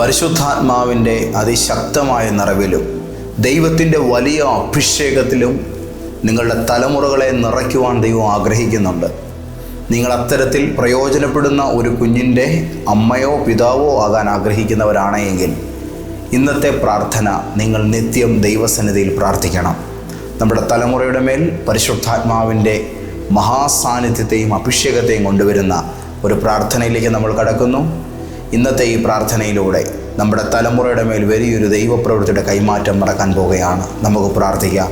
പരിശുദ്ധാത്മാവിന്റെ അതിശക്തമായ നിറവിലും ദൈവത്തിന്റെ വലിയ അഭിഷേകത്തിലും നിങ്ങളുടെ തലമുറകളെ നിറയ്ക്കുവാൻ ദൈവം ആഗ്രഹിക്കുന്നുണ്ട്. നിങ്ങൾ അത്തരത്തിൽ പ്രയോജനപ്പെടുന്ന ഒരു കുഞ്ഞിന്റെ അമ്മയോ പിതാവോ ആകാൻ ആഗ്രഹിക്കുന്നവരാണെങ്കിൽ ഇന്നത്തെ പ്രാർത്ഥന നിങ്ങൾ നിത്യം ദൈവസന്നിധിയിൽ പ്രാർത്ഥിക്കണം. നമ്മുടെ തലമുറയുടെ മേൽ പരിശുദ്ധാത്മാവിന്റെ മഹാസാന്നിധ്യത്തെയും അഭിഷേകത്തെയും കൊണ്ടുവരുന്ന ഒരു പ്രാർത്ഥനയിലേക്ക് നമ്മൾ കടക്കുന്നു. ഇന്നത്തെ ഈ പ്രാർത്ഥനയിലൂടെ നമ്മുടെ തലമുറയുടെ മേൽ വലിയൊരു ദൈവപ്രവൃത്തിയുടെ കൈമാറ്റം നടക്കാൻ പോവുകയാണ്. നമുക്ക് പ്രാർത്ഥിക്കാം.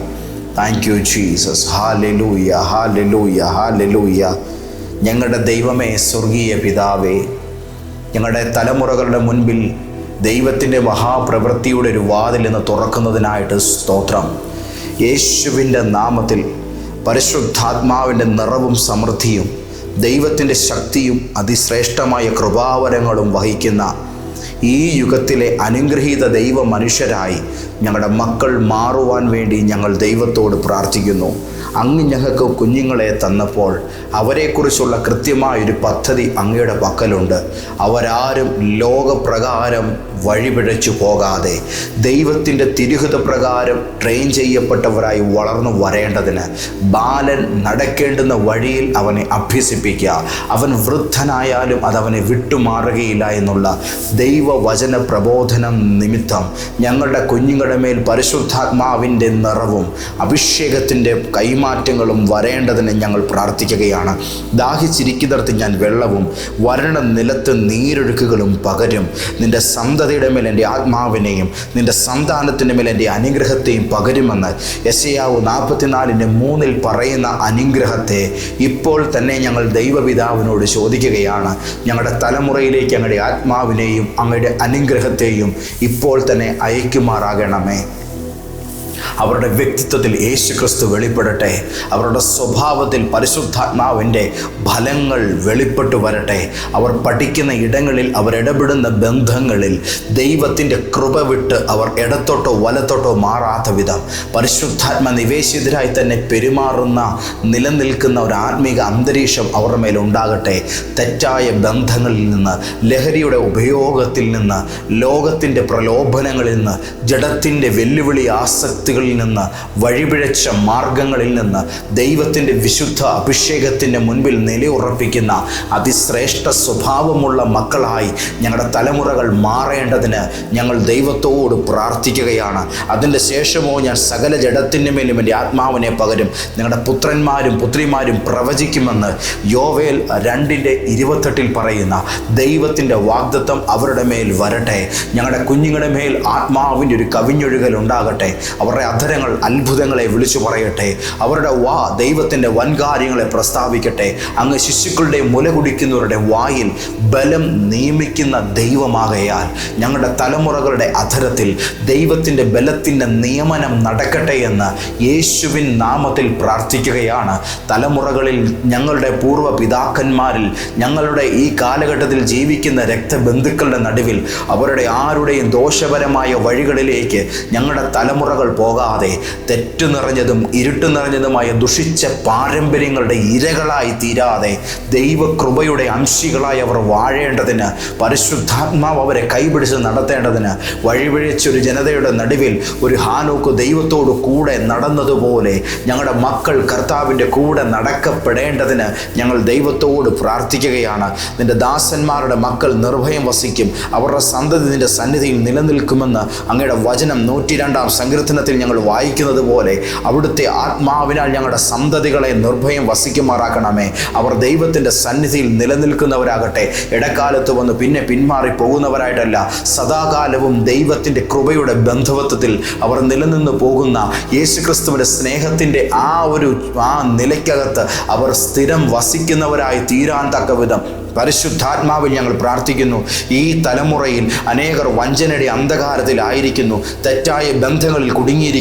താങ്ക് യു ജീസസ് ഹാ ലെലൂയ ഹാ ലെലൂയ ഹാ ലെലൂയ ഞങ്ങളുടെ ദൈവമേ സ്വർഗീയ പിതാവേ ഞങ്ങളുടെ തലമുറകളുടെ മുൻപിൽ ദൈവത്തിന്റെ മഹാപ്രവൃത്തിയുടെ ഒരു വാതിൽ നിന്ന് തുറക്കുന്നതിനായിട്ട് സ്തോത്രം. യേശുവിന്റെ നാമത്തിൽ പരിശുദ്ധാത്മാവിന്റെ നിറവും സമൃദ്ധിയും ദൈവത്തിന്റെ ശക്തിയും അതിശ്രേഷ്ഠമായ കൃപാവരങ്ങളും വഹിക്കുന്ന ഈ യുഗത്തിലെ അനുഗ്രഹീത ദൈവ മനുഷ്യരായി ഞങ്ങളുടെ മക്കൾ മാറുവാൻ വേണ്ടി ഞങ്ങൾ ദൈവത്തോട് പ്രാർത്ഥിക്കുന്നു. അങ്ങ് ഞങ്ങൾക്ക് കുഞ്ഞുങ്ങളെ തന്നപ്പോൾ അവരെക്കുറിച്ചുള്ള കൃത്യമായൊരു പദ്ധതി അങ്ങയുടെ പക്കലുണ്ട്. അവരാരും ലോകപ്രകാരം വഴിപിഴച്ചു പോകാതെ ദൈവത്തിന്റെ തിരുഹിത പ്രകാരം ട്രെയിൻ ചെയ്യപ്പെട്ടവരായി വളർന്നു വരേണ്ടതിന് ബാലൻ നടക്കേണ്ടുന്ന വഴിയിൽ അവനെ അഭ്യസിപ്പിക്കുക. അവൻ വൃദ്ധനായാലും അതവനെ വിട്ടുമാറുകയില്ല എന്നുള്ള ദൈവവചന പ്രബോധനം നിമിത്തം ഞങ്ങളുടെ കുഞ്ഞുങ്ങളുടെ മേൽ പരിശുദ്ധാത്മാവിന്റെ നിറവും അഭിഷേകത്തിന്റെ കൈമാറ്റങ്ങളും വരേണ്ടതിന് ഞങ്ങൾ പ്രാർത്ഥിക്കുകയാണ്. ദാഹിച്ചിരിക്കുന്നിടത്ത് ഞാൻ വെള്ളവും വരണ നിലത്ത് നീരൊഴുക്കുകളും പകരും. നിന്റെ സന്തതിയുടെ മേൽ എന്റെ ആത്മാവിനെയും നിന്റെ സന്താനത്തിന്റെ മേൽ എന്റെ അനുഗ്രഹത്തെയും പകരുമെന്ന് യശയാവ് നാൽപ്പത്തിനാലിന്റെ മൂന്നിൽ പറയുന്ന അനുഗ്രഹത്തെ ഇപ്പോൾ തന്നെ ഞങ്ങൾ ദൈവപിതാവിനോട് ചോദിക്കുകയാണ്. ഞങ്ങളുടെ തലമുറയിലേക്ക് അങ്ങയുടെ ആത്മാവിനെയും അങ്ങയുടെ അനുഗ്രഹത്തെയും ഇപ്പോൾ തന്നെ അയക്കുമാറാകണമേ അവരുടെ വ്യക്തിത്വത്തിൽ യേശുക്രിസ്തു വെളിപ്പെടട്ടെ. അവരുടെ സ്വഭാവത്തിൽ പരിശുദ്ധാത്മാവിന്റെ ഫലങ്ങൾ വെളിപ്പെട്ടു വരട്ടെ. അവർ പഠിക്കുന്ന ഇടങ്ങളിൽ അവർ ഇടപെടുന്ന ബന്ധങ്ങളിൽ ദൈവത്തിന്റെ കൃപ വിട്ട് അവർ ഇടത്തോട്ടോ വലത്തോട്ടോ മാറാത്ത വിധം പരിശുദ്ധാത്മ നിവേശിതരായി തന്നെ പെരുമാറുന്ന നിലനിൽക്കുന്ന ഒരു ആത്മീക അന്തരീക്ഷം അവരുടെ മേലുണ്ടാകട്ടെ തെറ്റായ ബന്ധങ്ങളിൽ നിന്ന് ലഹരിയുടെ ഉപയോഗത്തിൽ നിന്ന് ലോകത്തിന്റെ പ്രലോഭനങ്ങളിൽ നിന്ന് ജഡത്തിന്റെ വെല്ലുവിളി ആസക്തികളിൽ നിന്ന് വഴിപിഴച്ച മാർഗങ്ങളിൽ നിന്ന് ദൈവത്തിന്റെ വിശുദ്ധ അഭിഷേകത്തിന്റെ മുൻപിൽ നിലയുറപ്പിക്കുന്ന അതിശ്രേഷ്ഠ സ്വഭാവമുള്ള മക്കളായി ഞങ്ങളുടെ തലമുറകൾ മാറേണ്ടതിന് ഞങ്ങൾ ദൈവത്തോട് പ്രാർത്ഥിക്കുകയാണ്. അതിന്റെ ശേഷമോ ഞാൻ സകല ജഡത്തിന്റെ മേലും എന്റെ ആത്മാവിനെ പകരും നിങ്ങളുടെ പുത്രന്മാരും പുത്രിമാരും പ്രവചിക്കുമെന്ന് യോവേൽ രണ്ടിന്റെ ഇരുപത്തെട്ടിൽ പറയുന്ന ദൈവത്തിന്റെ വാഗ്ദത്വം അവരുടെ മേൽ വരട്ടെ. ഞങ്ങളുടെ കുഞ്ഞുങ്ങളുടെ മേൽ ആത്മാവിന്റെ ഒരു കവിഞ്ഞൊഴുകൽ ഉണ്ടാകട്ടെ. അവരുടെ അധരങ്ങൾ അത്ഭുതങ്ങളെ വിളിച്ചു പറയട്ടെ. അവരുടെ വാ ദൈവത്തിന്റെ വൻകാര്യങ്ങളെ പ്രസ്താവിക്കട്ടെ. അങ്ങ് ശിശുക്കളുടെ മുല കുടിക്കുന്നവരുടെ വായിൽ ബലം നിയമിക്കുന്ന ദൈവമാകയാൽ ഞങ്ങളുടെ തലമുറകളുടെ അധരത്തിൽ ദൈവത്തിന്റെ ബലത്തിന്റെ നിയമനം നടക്കട്ടെ എന്ന് യേശുവിൻ നാമത്തിൽ പ്രാർത്ഥിക്കുകയാണ്. തലമുറകളിൽ ഞങ്ങളുടെ പൂർവ പിതാക്കന്മാരിൽ ഞങ്ങളുടെ ഈ കാലഘട്ടത്തിൽ ജീവിക്കുന്ന രക്തബന്ധുക്കളുടെ നടുവിൽ അവരുടെ ആരുടെയും ദോഷപരമായ വഴികളിലേക്ക് ഞങ്ങളുടെ തലമുറകൾ പോകാതെ തെറ്റു നിറഞ്ഞതും ഇരുട്ട് നിറഞ്ഞതുമായ ദുഷിച്ച പാരമ്പര്യങ്ങളുടെ ഇരകളായി തീരാതെ ദൈവകൃപയുടെ അംശികളായി അവർ വാഴേണ്ടതിന് പരിശുദ്ധാത്മാവ് അവരെ കൈപിടിച്ച് നടത്തേണ്ടതിന് വഴിവഴിച്ചൊരു ജനതയുടെ നടുവിൽ ഒരു ഹാനോക്ക് ദൈവത്തോട് കൂടെ നടന്നതുപോലെ ഞങ്ങളുടെ മക്കൾ കർത്താവിന്റെ കൂടെ നടക്കപ്പെടേണ്ടതിന് ഞങ്ങൾ ദൈവത്തോട് പ്രാർത്ഥിക്കുകയാണ്. നിന്റെ ദാസന്മാരുടെ മക്കൾ നിർഭയം വസിക്കും. അവരുടെ സന്തതി നിന്റെ സന്നിധിയിൽ നിലനിൽക്കുമെന്ന് അങ്ങയുടെ വചനം നൂറ്റി രണ്ടാം സങ്കീർത്തനത്തിൽ ഞങ്ങൾ വായിക്കുന്നത് പോലെ അവിടുത്തെ ആത്മാവിനാൽ ഞങ്ങളുടെ സന്തതികളെ നിർഭയം വസിക്കുമാറാക്കണമേ. അവർ ദൈവത്തിന്റെ സന്നിധിയിൽ നിലനിൽക്കുന്നവരാകട്ടെ. ഇടക്കാലത്ത് വന്ന് പിന്നെ പിന്മാറി പോകുന്നവരായിട്ടല്ല. സദാകാലവും ദൈവത്തിന്റെ കൃപയുടെ ബന്ധവത്വത്തിൽ അവർ നിലനിന്ന് പോകുന്ന യേശുക്രിസ്തുവിന്റെ സ്നേഹത്തിന്റെ ആ ഒരു ആ നിലയ്ക്കകത്ത് അവർ സ്ഥിരം വസിക്കുന്നവരായി തീരാൻ തക്ക വിധം പരിശുദ്ധാത്മാവിൽ ഞങ്ങൾ പ്രാർത്ഥിക്കുന്നു. ഈ തലമുറയിൽ അനേകർ വഞ്ചനയുടെ അന്ധകാരത്തിലായിരിക്കുന്നു. തെറ്റായ ബന്ധങ്ങളിൽ കുടുങ്ങിയിരിക്കുന്നു.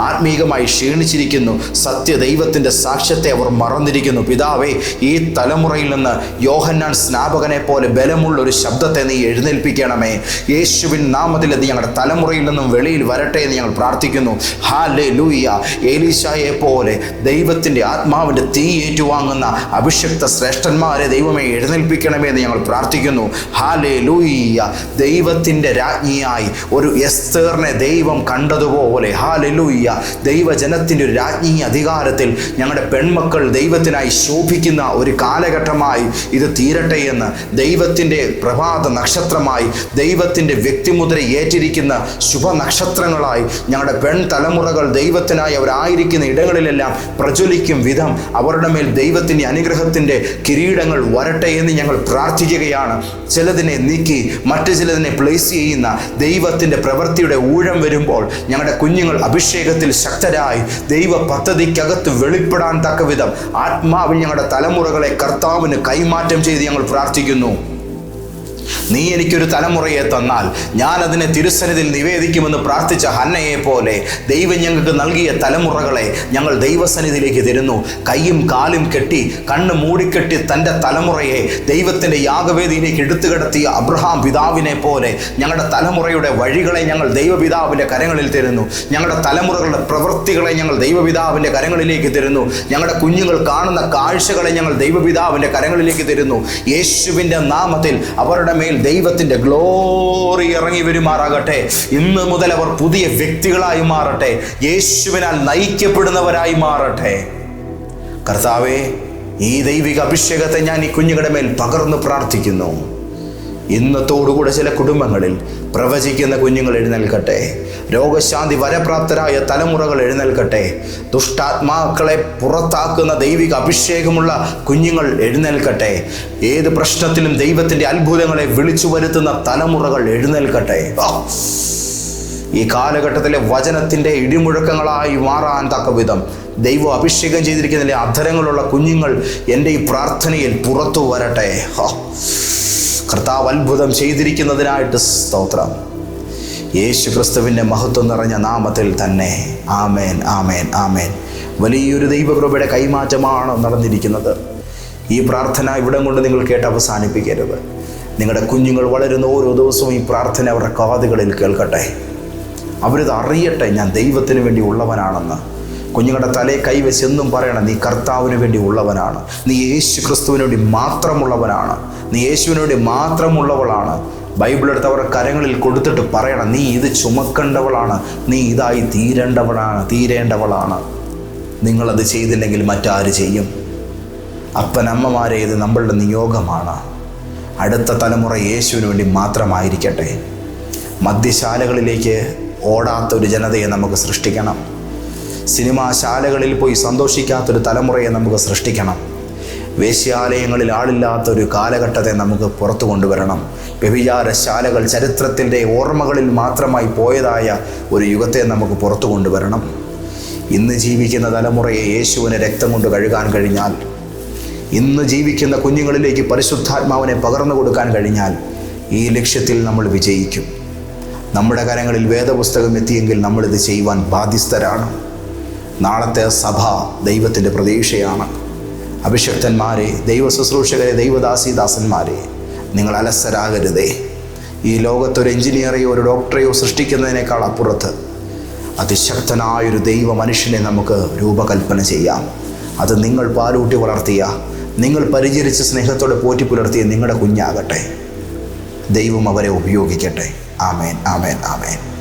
ആത്മീകമായി ക്ഷീണിച്ചിരിക്കുന്നു സത്യദൈവത്തിന്റെ സാക്ഷ്യത്തെ അവർ മറന്നിരിക്കുന്നു. പിതാവേ ഈ തലമുറയിൽ നിന്ന് യോഹന്നാൻ സ്നാപകനെ പോലെ ബലമുള്ള ഒരു ശബ്ദത്തെ നീ എഴുന്നേൽപ്പിക്കണമേ. യേശുവിൻ നാമത്തിൽ അത് ഞങ്ങളുടെ തലമുറയിൽ നിന്നും വെളിയിൽ വരട്ടെ എന്ന് ഞങ്ങൾ പ്രാർത്ഥിക്കുന്നു. ഹാ ലേ ലൂയ ഏലീശായെ പോലെ ദൈവത്തിന്റെ ആത്മാവിന്റെ തീ ഏറ്റുവാങ്ങുന്ന അഭിഷക്ത ശ്രേഷ്ഠന്മാരെ ദൈവമേ എഴുന്നേൽപ്പിക്കണമേ എന്ന് ഞങ്ങൾ പ്രാർത്ഥിക്കുന്നു. ഹാ ലേ ലൂയ്യ ദൈവത്തിന്റെ രാജ്ഞിയായി ഒരു എസ്തേറിനെ ദൈവം കണ്ടതുപോലെ. ഹാലെ ലൂയ്യ ദൈവജനത്തിന്റെ ഒരു രാജ്ഞി അധികാരത്തിൽ ഞങ്ങളുടെ പെൺമക്കൾ ദൈവത്തിനായി ശോഭിക്കുന്ന ഒരു കാലഘട്ടമായി ഇത് തീരട്ടെ എന്ന് ദൈവത്തിന്റെ പ്രഭാത നക്ഷത്രമായി ദൈവത്തിന്റെ വ്യക്തിമുദ്ര ഏറ്റിരിക്കുന്ന ശുഭനക്ഷത്രങ്ങളായി ഞങ്ങളുടെ പെൺ തലമുറകൾ ദൈവത്തിനായി അവരായിരിക്കുന്ന ഇടങ്ങളിലെല്ലാം പ്രജ്വലിക്കും വിധം അവരുടെ മേൽ ദൈവത്തിന്റെ അനുഗ്രഹത്തിന്റെ കിരീടങ്ങൾ വരട്ടെ എന്ന് ഞങ്ങൾ പ്രാർത്ഥിക്കുകയാണ്. ചിലതിനെ നീക്കി മറ്റു ചിലതിനെ പ്ലേസ് ചെയ്യുന്ന ദൈവത്തിന്റെ പ്രവൃത്തിയുടെ ഊഴം വരുമ്പോൾ ഞങ്ങളുടെ കുഞ്ഞുങ്ങൾ അഭിഷേകത്തിൽ ശക്തരായി ദൈവ പദ്ധതിക്കകത്ത് വെളിപ്പെടാൻ തക്ക വിധം ആത്മാവിൽ ഞങ്ങളുടെ തലമുറകളെ കർത്താവിന് കൈമാറ്റം ചെയ്ത് ഞങ്ങൾ പ്രാർത്ഥിക്കുന്നു. നീ എനിക്കൊരു തലമുറയെ തന്നാൽ ഞാൻ അതിനെ തിരുസന്നിധിയിൽ നിവേദിക്കുമെന്ന് പ്രാർത്ഥിച്ച ഹന്നയെ പോലെ ദൈവം ഞങ്ങൾക്ക് നൽകിയ തലമുറകളെ ഞങ്ങൾ ദൈവസന്നിധിയിലേക്ക് തരുന്നു. കൈയും കാലും കെട്ടി കണ്ണ് മൂടിക്കെട്ടി തന്റെ തലമുറയെ ദൈവത്തിന്റെ യാഗവേദിയിലേക്ക് എടുത്തു കിടത്തിയ അബ്രഹാം പിതാവിനെ പോലെ ഞങ്ങളുടെ തലമുറയുടെ വഴികളെ ഞങ്ങൾ ദൈവപിതാവിന്റെ കരങ്ങളിൽ തരുന്നു. ഞങ്ങളുടെ തലമുറകളുടെ പ്രവൃത്തികളെ ഞങ്ങൾ ദൈവപിതാവിന്റെ കരങ്ങളിലേക്ക് തരുന്നു. ഞങ്ങളുടെ കുഞ്ഞുങ്ങൾ കാണുന്ന കാഴ്ചകളെ ഞങ്ങൾ ദൈവപിതാവിന്റെ കരങ്ങളിലേക്ക് തരുന്നു. യേശുവിന്റെ നാമത്തിൽ അവരുടെ മേൽ ദൈവത്തിന്റെ ഗ്ലോറി ഇറങ്ങി വരുമാറാകട്ടെ. ഇന്ന് മുതൽ അവർ പുതിയ വ്യക്തികളായി മാറട്ടെ. യേശുവിനാൽ നയിക്കപ്പെടുന്നവരായി മാറട്ടെ. കർത്താവേ ഈ ദൈവിക അഭിഷേകത്തെ ഞാൻ ഈ കുഞ്ഞുങ്ങളുടെ മേൽ പകർന്നു പ്രാർത്ഥിക്കുന്നു. ഇന്നത്തോടുകൂടെ ചില കുടുംബങ്ങളിൽ പ്രവചിക്കുന്ന കുഞ്ഞുങ്ങൾ എഴുന്നേൽക്കട്ടെ. രോഗശാന്തി വരപ്രാപ്തരായ തലമുറകൾ എഴുന്നേൽക്കട്ടെ. ദുഷ്ടാത്മാക്കളെ പുറത്താക്കുന്ന ദൈവിക അഭിഷേകമുള്ള കുഞ്ഞുങ്ങൾ എഴുന്നേൽക്കട്ടെ. ഏത് പ്രശ്നത്തിലും ദൈവത്തിന്റെ അത്ഭുതങ്ങളെ വിളിച്ചു വരുത്തുന്ന തലമുറകൾ എഴുന്നേൽക്കട്ടെ. ഈ കാലഘട്ടത്തിലെ വചനത്തിന്റെ ഇടിമുഴക്കങ്ങളായി മാറാൻ തക്ക വിധം ദൈവം അഭിഷേകം ചെയ്തിരിക്കുന്നതിലെ അധരങ്ങളുള്ള കുഞ്ഞുങ്ങൾ എന്റെ ഈ പ്രാർത്ഥനയിൽ പുറത്തു വരട്ടെ. കർത്താവ് അത്ഭുതം ചെയ്തിരിക്കുന്നതിനായിട്ട് സ്തോത്രം. യേശു ക്രിസ്തുവിന്റെ മഹത്വം നിറഞ്ഞ നാമത്തിൽ തന്നെ ആമേൻ ആമേൻ ആമേൻ. വലിയൊരു ദൈവകൃപയുടെ കൈമാറ്റമാണ് നടന്നിരിക്കുന്നത്. ഈ പ്രാർത്ഥന ഇവിടം കൊണ്ട് നിങ്ങൾ കേട്ട് അവസാനിപ്പിക്കരുത്. നിങ്ങളുടെ കുഞ്ഞുങ്ങൾ വളരുന്ന ഓരോ ദിവസവും ഈ പ്രാർത്ഥന അവരുടെ കാതുകളിൽ കേൾക്കട്ടെ. അവരിത് അറിയട്ടെ ഞാൻ ദൈവത്തിന് വേണ്ടി ഉള്ളവനാണെന്ന്. കുഞ്ഞുങ്ങളുടെ തലയെ കൈവച്ച് എന്നും പറയണം നീ കർത്താവിന് വേണ്ടി ഉള്ളവനാണ്. നീ യേശു ക്രിസ്തുവിന് വേണ്ടി മാത്രമുള്ളവനാണ്. നീ യേശുവിന് വേണ്ടി മാത്രമുള്ളവളാണ്. ബൈബിൾ എടുത്ത് അവരുടെ കരങ്ങളിൽ കൊടുത്തിട്ട് പറയണം നീ ഇത് ചുമക്കേണ്ടവളാണ്. നീ ഇതായി തീരേണ്ടവളാണ് തീരേണ്ടവളാണ്. നിങ്ങളത് ചെയ്തില്ലെങ്കിൽ മറ്റാര് ചെയ്യും? അപ്പനമ്മമാരെ ഇത് നമ്മളുടെ നിയോഗമാണ്. അടുത്ത തലമുറ യേശുവിന് വേണ്ടി മാത്രമായിരിക്കട്ടെ. മദ്യശാലകളിലേക്ക് ഓടാത്ത ഒരു ജനതയെ നമുക്ക് സൃഷ്ടിക്കണം. സിനിമാശാലകളിൽ പോയി സന്തോഷിക്കാത്തൊരു തലമുറയെ നമുക്ക് സൃഷ്ടിക്കണം. വേശ്യാലയങ്ങളിൽ ആളില്ലാത്ത ഒരു കാലഘട്ടത്തെ നമുക്ക് പുറത്തു കൊണ്ടുവരണം. വ്യഭിചാരശാലകൾ ചരിത്രത്തിന്റെ ഓർമ്മകളിൽ മാത്രമായി പോയതായ ഒരു യുഗത്തെ നമുക്ക് പുറത്തു കൊണ്ടുവരണം. ഇന്ന് ജീവിക്കുന്ന തലമുറയെ യേശുവിന് രക്തം കൊണ്ട് കഴുകാൻ കഴിഞ്ഞാൽ ഇന്ന് ജീവിക്കുന്ന കുഞ്ഞുങ്ങളിലേക്ക് പരിശുദ്ധാത്മാവിനെ പകർന്നു കൊടുക്കാൻ കഴിഞ്ഞാൽ ഈ ലക്ഷ്യത്തിൽ നമ്മൾ വിജയിക്കും. നമ്മുടെ കരങ്ങളിൽ വേദപുസ്തകം എത്തിയെങ്കിൽ നമ്മളിത് ചെയ്യുവാൻ ബാധ്യസ്ഥരാണ്. നാളത്തെ സഭ ദൈവത്തിന്റെ പ്രതീക്ഷയാണ്. അഭിഷക്തന്മാരെ ദൈവ ശുശ്രൂഷകരെ ദൈവദാസിദാസന്മാരെ നിങ്ങൾ അലസരാകരുതേ. ഈ ലോകത്തൊരു എഞ്ചിനീയറെയോ ഒരു ഡോക്ടറെയോ സൃഷ്ടിക്കുന്നതിനേക്കാൾ അപ്പുറത്ത് അതിശക്തനായൊരു ദൈവ മനുഷ്യനെ നമുക്ക് രൂപകൽപ്പന ചെയ്യാം. അത് നിങ്ങൾ പാലൂട്ടി വളർത്തിയ നിങ്ങൾ പരിചരിച്ച് സ്നേഹത്തോടെ പോറ്റി പുലർത്തിയ നിങ്ങളുടെ കുഞ്ഞാകട്ടെ. ദൈവം അവരെ ഉപയോഗിക്കട്ടെ. ആമേൻ ആമേൻ ആമേൻ.